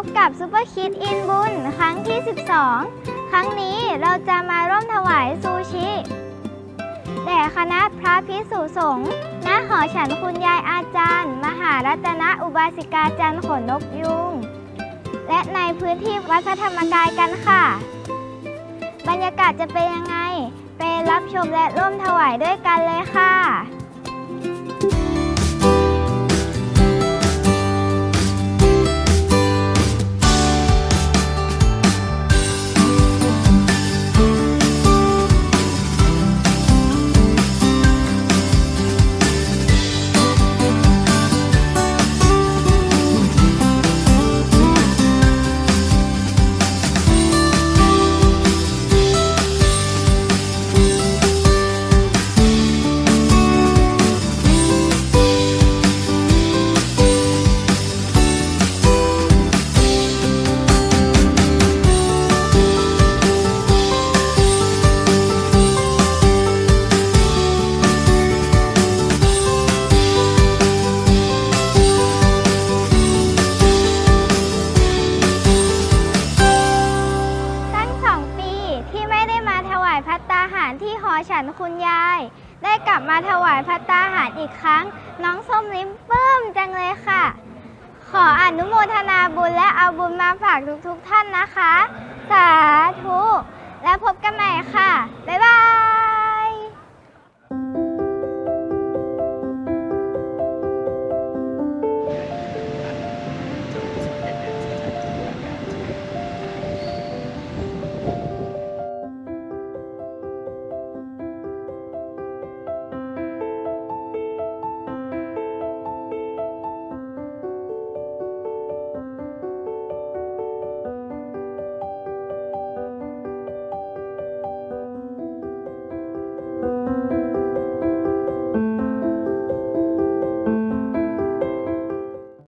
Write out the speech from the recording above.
บกับซูเปอร์คิดอินบุญครั้งที่ 12 ครั้งนี้เราจะมาร่วมถวายซูชิแด่คณะพระพิสุสงฆ์ณหอฉันคุณยายอาจารย์ มหารัตนอุบาสิกาจันทร์ขนนกยุง และในพื้นที่วัดพระธรรมกายกันค่ะ บรรยากาศจะเป็นยังไง ไปรับชมและร่วมถวายด้วยกันเลยค่ะารที่หอฉันคุณยาย ได้กลับมาถวายพัตตาหารอีกครั้ง น้องส้มลิ้มปลื้มจังเลยค่ะ ขออนุโมทนาบุญและเอาบุญมาฝากทุกๆท่านนะคะ สาธุ แล้วพบกันใหม่ค่ะ บ๊ายบาย